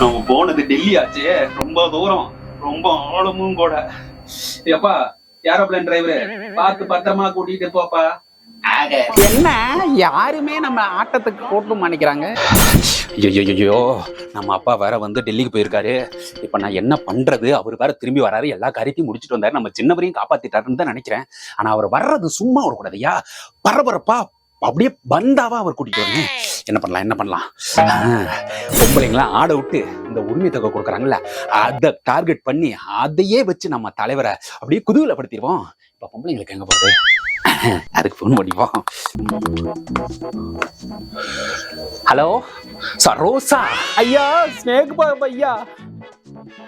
நம்ம போனது டெல்லி ஆச்சு ரொம்ப தூரம். ரொம்ப ஆழமும் கூட. எப்பா ஏரோப்ளேன் டிரைவர் பார்த்து பத்திரமா கூட்டிட்டு போப்பா. என்ன? யாருமே நம்ம ஆட்டத்துக்கு கூட்டம் நினைக்கிறாங்க ஐயோ நம்ம அப்பா வேற வந்து டெல்லிக்கு போயிருக்காரு. இப்ப நான் என்ன பண்றது? அவர் வேற திரும்பி வராரு. எல்லா காரியத்தையும் முடிச்சிட்டு வந்தாரு. நம்ம சின்னவரையும் காப்பாத்திட்டாருன்னு தான் நினைக்கிறேன். ஆனா அவர் வர்றது சும்மா வரக்கூடாது ஐயா பரபரப்பா அப்படியே பந்தாவா அவர் கூட்டிட்டு வரணும். என்ன பண்ணலாம் என்ன பண்ணலாம்? பொம்பளைங்களாம் ஆட விட்டு இந்த உரிமை தொகை கொடுக்குறாங்கல்ல அதை டார்கெட் பண்ணி அதையே வச்சு நம்ம தலைவரை அப்படியே குதூகலப்படுத்திடுவோம். இப்போ பொம்பளைங்களுக்கு எங்க போகுது அதுக்கு ஃபோன் பண்ணிப்போம். ஹலோ சரோசா ஐயா ஸ்னேக் பாப் ஐயா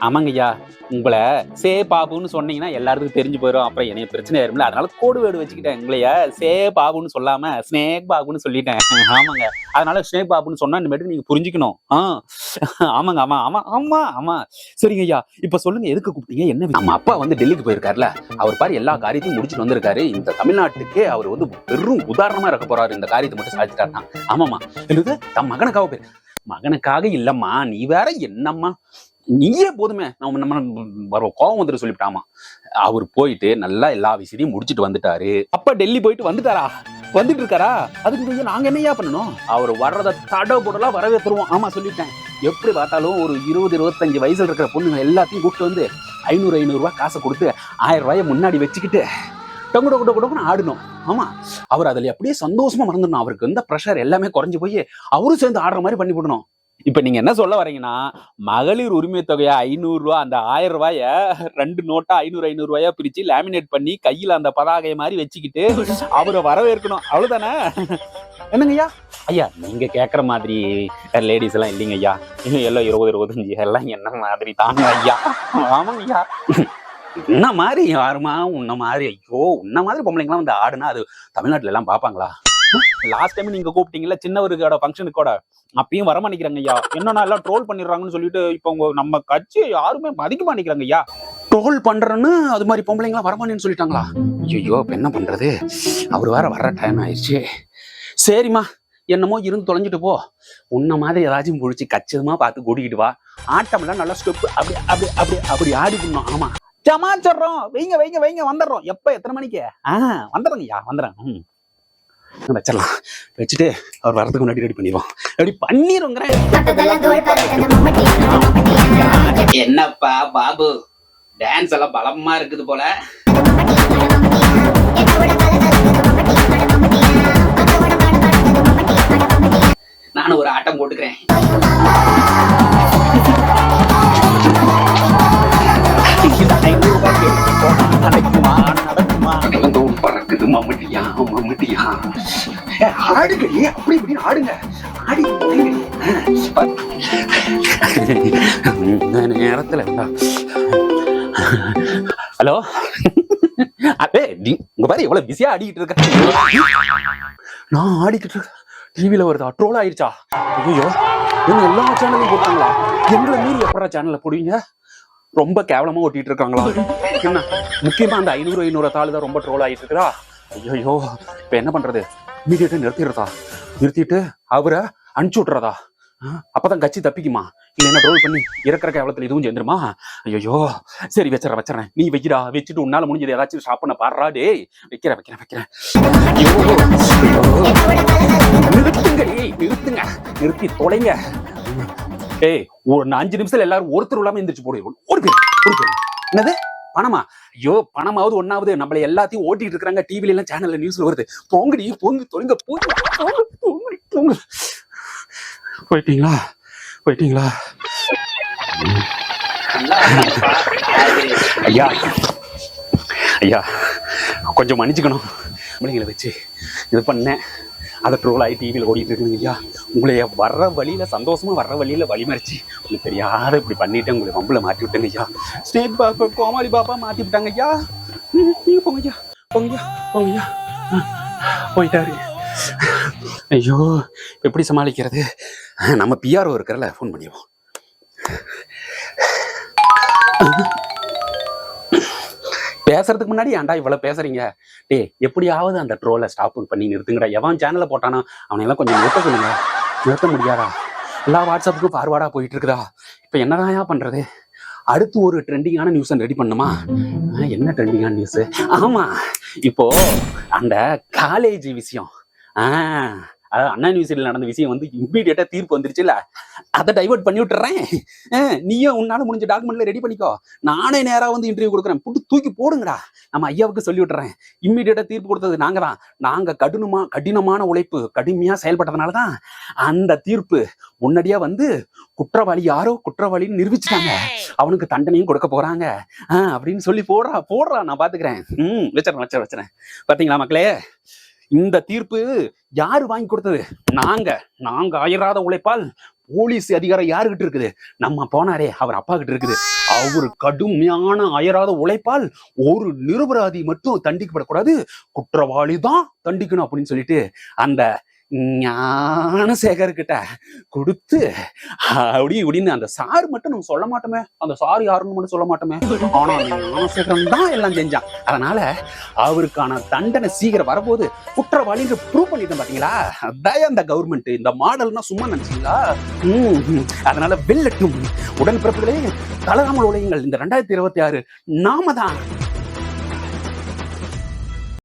ஆமாங்க ஐயா உங்களை சே பாபுன்னு சொன்னீங்கன்னா எல்லாருக்கும் தெரிஞ்சு போயிடும் அப்புறம் என்னைய பிரச்சனை ஆயிரும்ல. அதனால கோடு வேடு வச்சுக்கிட்டேன் உங்களைய சே பாபுன்னு சொல்லாம ஸ்னேக் பாபுன்னு சொல்லிட்டேன். ஆமாங்க. அதனால ஸ்னேக் பாபுன்னு சொன்னா இனிமேட்டு நீங்க புரிஞ்சுக்கணும். ஆ. ஆமாங்க ஆமா ஆமா ஆமா ஆமா. சரிங்க ஐயா. இப்ப சொல்லுங்க எதுக்கு கூப்பிட்டீங்க? என்ன நம்ம அப்பா வந்து டெல்லிக்கு போயிருக்காருல. அவர் பாரு எல்லா காரியத்தையும் முடிச்சுட்டு வந்திருக்காரு. இந்த தமிழ்நாட்டுக்கே அவர் வந்து வெறும் உதாரணமா இருக்க போறாரு. இந்த காரியத்தை மட்டும் சாதிச்சிட்டாருன்னா. ஆமாமா என்னது? தம் மகனுக்காக போயிரு மகனுக்காக இல்லம்மா. நீ வேற என்னம்மா? நீயே போதுமே. நம்ம நம்ம வரும் கோவம் வந்துட்டு சொல்லிவிட்டாமா. அவர் போயிட்டு நல்லா எல்லா விஷயத்தையும் முடிச்சிட்டு வந்துட்டாரு. அப்பா டெல்லி போயிட்டு வந்துட்டாரா? வந்துட்டு இருக்காரா? அதுக்கு ஐயா நாங்க என்னையா பண்ணணும்? அவர் வர்றத தடவை போடலாம் வரவேற்றுருவோம் ஆமா சொல்லிட்டேன். எப்படி பார்த்தாலும் ஒரு இருபது இருபத்தஞ்சு வயசுல இருக்கிற பொண்ணுங்க எல்லாத்தையும் கூப்பிட்டு வந்து ஐநூறு ஐநூறுரூவா காசை கொடுத்து ஆயிரம் ரூபாயை முன்னாடி வச்சுக்கிட்டு டொங்கு டொங்கு டொங்கு டொங்குன்னு ஆடணும் ஆமா. அவர் அதில் அப்படியே சந்தோஷமா மறந்துடணும். அவருக்கு இந்த ப்ரெஷர் எல்லாமே குறைஞ்சி போய் அவரும் சேர்ந்து ஆடுற மாதிரி பண்ணி விடணும் இப்ப நீங்க என்ன சொல்ல வரீங்கன்னா மகளிர் உரிமை தொகையா ஐநூறு அந்த ஆயிரம் ரூபாய ரெண்டு நோட்டா ஐநூறு ஐநூறு ரூபாயா பிரிச்சு லேமினேட் பண்ணி கையில அந்த பதாகை மாதிரி வச்சுக்கிட்டு அவரை வரவேற்கணும். அவ்வளவுதானே? என்னங்கய்யா ஐயா? நீங்கள் நீங்க கேக்குற மாதிரி லேடிஸ் எல்லாம் இல்லைங்க ஐயா. எல்லாம் இருபது இருபத்தஞ்சு எல்லாம் என்ன மாதிரி தாங்க ஐயா? ஆமாங்க ஐயா. என்ன மாதிரி யாருமா உன்ன மாதிரி? ஐயோ உன்ன மாதிரி பொம்பளைங்களாம் வந்து ஆடுனா அது தமிழ்நாட்டுல எல்லாம் பாப்பாங்களா லாஸ்ட் டைம் நீங்க கூப்பிட்டீங்கல்ல சின்னவருக்கோட ஃபங்க்ஷனுக்கு கூட அப்பயும் வர மாட்டேங்கிறாங்க ஐயா. என்னன்னா எல்லாம் ட்ரோல் பண்ணிடுறாங்கன்னு சொல்லிட்டு இப்போ உங்க நம்ம கட்சி யாருமே மதிக்க மாட்டேங்கிறாங்க ஐயா. ட்ரோல் பண்றேன்னு அது மாதிரி பொம்பளைங்களா வரமானேன்னு சொல்லிட்டாங்களா? ஐயோ இப்போ என்ன பண்றது? அவர் வேற வர்ற டைம் ஆயிடுச்சு. சரிம்மா என்னமோ இருந்து தொலைஞ்சிட்டு போ. உன்ன மாதிரி ஏதாச்சும் புடிச்சு கச்சிதமா பார்த்து கூட்டிக்கிட்டு வா. ஆட்டம்லாம் நல்லா ஸ்டெப் அப்படி அப்படி அப்படி அப்படி ஆடி பண்ணோம் ஆமா. ஜமாச்சர்றோம் வைங்க வைங்க வைங்க வந்துடுறோம். எப்ப? எத்தனை மணிக்கு? ஆ வந்துடுறேங்க ஐயா வந்துடுறேன். வச்சிடலாம். வச்சுட்டு அவர் வரதுக்கு முன்னாடி ரெடி பண்ணிடுவோம். ரெடி பண்ணிருங்கிறேன் என்னப்பா பாபு? டான்ஸ் எல்லாம் பலமா இருக்குது போல. நானும் ஒரு ஆட்டம் போட்டுக்கிறேன். ஆடுங்க. ஆடுங்கடி அப்படி இப்படி ஆடுங்க. ஆடி நேரத்துல ஹலோ? அதே நீ உங்க பாரு எவ்வளவு பிஸியா ஆடிக்கிட்டு இருக்க. நான் ஆடிக்கிட்டு இருக்கேன் டிவியில வருதா ட்ரோல் ஆயிருச்சா? ஐயோ இவங்க எல்லா சேனலையும் போட்டாங்களா? எங்களை மீறி எப்படா சேனல்ல போடுவீங்க? ரொம்ப கேவலமா ஓட்டிட்டு இருக்காங்களா? என்ன? முக்கியமா அந்த ஐநூறு ஐநூறு தாள் தான் ரொம்ப ட்ரோல் ஆயிட்டு இருக்குதா? ஐயோ இப்ப என்ன பண்றது? இமீடியட்டா நிறுத்திடுறதா? நிறுத்திட்டு அவரை அனுப்பிச்சு விட்டுறதா? அப்பதான் கட்சி தப்பிக்குமா? இல்லைன்னா ட்ரோல் பண்ணி இறக்குற கேவலத்தில் இதுவும் சேர்ந்துருமா? ஐயோ சரி வச்சிடறேன் வச்சிடறேன். நீ வைக்கிறா வச்சுட்டு உன்னால முடிஞ்சது ஏதாச்சும் ஸ்டாப் பண்ண பாடுறா டே வைக்கிறேன் வைக்கிறேன் வைக்கிறேன். நிறுத்துங்க டேய் நிறுத்துங்க. நிறுத்தி தொலைங்க. ஏய் ஒரு அஞ்சு நிமிஷத்துல எல்லாரும் ஒருத்தர் இல்லாம எந்திரிச்சு போடுவோம் ஒரு பேர் ஒரு பேர். என்னது? பணமா? ஐயோ பணமாவது ஒன்னாவது நம்மள எல்லாத்தையும் ஓட்டிட்டு இருக்காங்க டிவில எல்லாம் சேனல்ல நியூஸ்ல வருது. போங்கடி போங்க தொலைங்க போங்க போங்க போயிட்டீங்களா? போயிட்டீங்களா? ஐயா. ஐயா கொஞ்சம் மன்னிச்சுக்கணும். பிள்ளைங்களை வச்சு இது பண்ணேன். அதை ட்ரோல் ஆகி டிவியில் ஓடிட்டு இருக்குங்க ஐயா. உங்களை வர்ற வழியில சந்தோஷமா வர்ற வழியில வழிமறிச்சு உங்களுக்கு தெரியாத இப்படி பண்ணிட்டு உங்களை வம்புல மாற்றி விட்டேங்க ஐயா. ஸ்டேட் பாப்பா கோமாளி பாப்பா மாற்றி விட்டாங்க ஐயா. நீங்கள் போங்க ஐயா. போங்க ஐயா போங்க ஐயா. போயிட்டாரு. ஐயோ எப்படி சமாளிக்கிறது? நம்ம பிஆர்ஓ இருக்கிறல ஃபோன் பண்ணிடுவோம். பேசுறதுக்கு முன்னாடி ஏன்டா இவ்வளவு பேசுறீங்க? டேய் எப்படியாவது அந்த ட்ரோலை ஸ்டாப் பண்ணி நிறுத்துங்கடா. எவன் சேனலை போட்டானோ அவனை எல்லாம் கொஞ்சம் நிறுத்த சொல்லுங்க. நிறுத்த முடியாதா? எல்லா வாட்ஸ்அப்புக்கும் ஃபார்வர்டாக போயிட்டு இருக்குதா இப்போ என்னதாயா பண்றது? அடுத்து ஒரு ட்ரெண்டிங்கான நியூஸை ரெடி பண்ணுமா என்ன ட்ரெண்டிங்கான நியூஸ் ஆமா இப்போ அந்த காலேஜ் விஷயம். ஆ அதாவது அண்ணா யூனிவர்சிட்டியில் நடந்த விஷயம் வந்து இம்மீடியட்டா தீர்ப்பு வந்துருச்சுல்ல? அதை டைவர்ட் பண்ணி விட்டுறேன். நீயும் உன்னால முடிஞ்ச டாக்குமெண்ட்ல ரெடி பண்ணிக்கோ. நானே நேரா வந்து இன்டர்வியூ கொடுக்குறேன். புட்டு தூக்கி போடுங்கடா. நம்ம ஐயாவுக்கு சொல்லி விட்டுறேன். இம்மீடியட்டா தீர்ப்பு கொடுத்தது நாங்க தான். நாங்க கடினமா கடினமான உழைப்பு கடுமையா செயல்பட்டதுனால தான் அந்த தீர்ப்பு முன்னாடியே வந்து குற்றவாளி யாரோ குற்றவாளின்னு நிரூபிச்சுட்டாங்க. அவனுக்கு தண்டனையும் கொடுக்க போறாங்க. அப்படின்னு சொல்லி போடுறா போடுறா. நான் பாத்துக்கிறேன். ம் வச்சிடறேன் வச்சிடறேன் வச்சிடறேன். பாத்தீங்களா மக்களே? இந்த தீர்ப்பு யாரு வாங்கி கொடுத்தது? நாங்க. நாங்க அயராத உழைப்பால் போலீஸ் அதிகாரம் யாருகிட்ட இருக்குது? நம்ம போனாரே அவர் அப்பா கிட்ட இருக்குது. அவர் கடுமையான அயராத உழைப்பால் ஒரு நிரபராதி மட்டும் தண்டிக்கப்படக்கூடாது. குற்றவாளி தான் தண்டிக்கணும் அப்படின்னு சொல்லிட்டு அந்த ஞானசேகர் கிட்ட கொடுத்து அப்படி இப்படின்னு அந்த சார் மட்டும் நம்ம சொல்ல மாட்டோமே. அந்த சார் யாருன்னு மட்டும் சொல்ல மாட்டோமே. ஆனா அந்த ஞானசேகரன் தான் எல்லாம் செஞ்சான். அதனால அவருக்கான தண்டனை சீக்கிரம் வரபோது குற்றவாளின்னு ப்ரூவ் பண்ணிட்டேன் பாத்தீங்களா? அதான் அந்த கவர்மெண்ட் இந்த மாடல்னா சும்மா நினைச்சீங்களா? உம் அதனால வெல்லட்டும் உடன்பிறப்புகளே கலராமல் உலகங்கள் இந்த ரெண்டாயிரத்தி இருபத்தி ஆறு நாம தான்